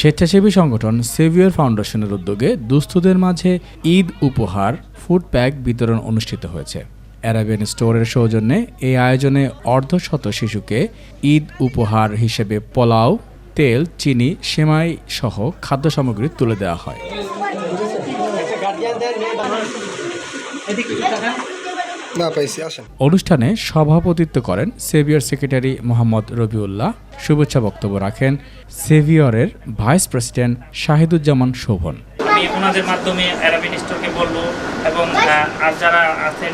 স্বেচ্ছাসেবী সংগঠন সেভিয়ার ফাউন্ডেশনের উদ্যোগে দুস্থদের মাঝে ঈদ উপহার, ফুড প্যাক বিতরণ অনুষ্ঠিত হয়েছে। অ্যারাবিয়ান স্টোরের সৌজন্যে এই আয়োজনে অর্ধশত শিশুকে ঈদ উপহার হিসেবে পোলাও, তেল, চিনি, সেমাই সহ খাদ্য সামগ্রী তুলে দেওয়া হয়। অনুষ্ঠানে সভাপতিত্ব করেন সেভিয়র সেক্রেটারি মোহাম্মদ রবিউল্লাহ। শুভেচ্ছা বক্তব্য রাখেন সেভিয়রের ভাইস প্রেসিডেন্ট শাহিদুজ্জামান শোভন। আমি ওনাদের মাধ্যমে অ্যারাবিন স্টোরকে বলব এবং আর যারা আছেন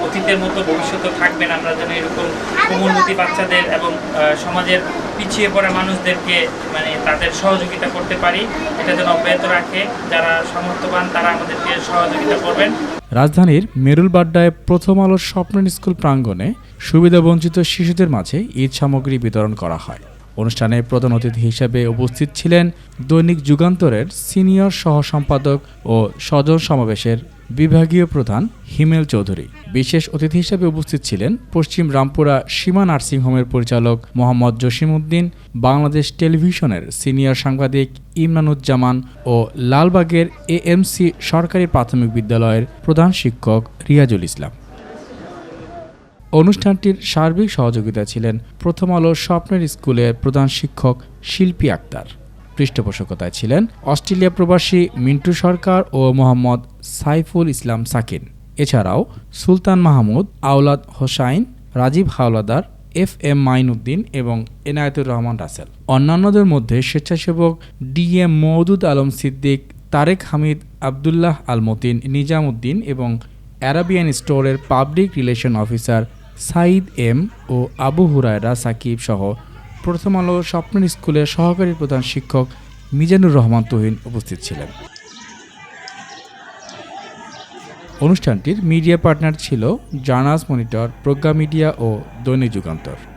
অতীতের মতো ভবিষ্যতে থাকবেন আমরা যেন এরকম কোমলমতি বাচ্চাদের এবং আহ, সমাজের পিছিয়ে পড়া মানুষদেরকে মানে তাদের সহযোগিতা করতে পারি এটা যেন অব্যাহত রাখে। যারা সামর্থ্যবান তারা আমাদেরকে সহযোগিতা করবেন। রাজধানীর মেরুলবাড্ডায় প্রথম আলোর স্বপ্নের স্কুল প্রাঙ্গণে সুবিধাবঞ্চিত শিশুদের মাঝে ঈদ সামগ্রী বিতরণ করা হয়। অনুষ্ঠানে প্রধান অতিথি হিসেবে উপস্থিত ছিলেন দৈনিক যুগান্তরের সিনিয়র সহ সম্পাদক ও স্বজন সমাবেশের বিভাগীয় প্রধান হিমেল চৌধুরী। বিশেষ অতিথি হিসেবে উপস্থিত ছিলেন পশ্চিম রামপুরা সীমা নার্সিংহোমের পরিচালক মোহাম্মদ জসিমউদ্দিন, বাংলাদেশ টেলিভিশনের সিনিয়র সাংবাদিক ইমরানুজ্জামান ও লালবাগের এএমসি সরকারি প্রাথমিক বিদ্যালয়ের প্রধান শিক্ষক রিয়াজুল ইসলাম। অনুষ্ঠানটির সার্বিক সহযোগিতা ছিলেন প্রথম আলো স্বপ্নের স্কুলের প্রধান শিক্ষক শিল্পী আক্তার। পৃষ্ঠপোষকতায় ছিলেন অস্ট্রেলিয়া প্রবাসী মিন্টু সরকার ও মোহাম্মদ সাইফুল ইসলাম সাকিন। এছাড়াও সুলতান মাহমুদ, আওলাদ হোসাইন, রাজীব হাওলাদার এফ এম মাইনুদ্দিন এবং এনায়েতুর রহমান রাসেল। অন্যান্যদের মধ্যে স্বেচ্ছাসেবক ডি এম মওদুদ আলম সিদ্দিক, তারেক হামিদ আবদুল্লাহ আল মতিন নিজামুদ্দিন এবং অ্যারাবিয়ান স্টোরের public relation officer Saeed M O Abu Huraira Sakib সহ প্রথম আলো স্বপ্নের স্কুলের সহকারী প্রধান শিক্ষক মিজানুর রহমান তহিন উপস্থিত ছিলেন। অনুষ্ঠানটির মিডিয়া পার্টনার ছিল জার্নাস মনিটর, প্রজ্ঞা মিডিয়া ও দৈনিক যুগান্তর।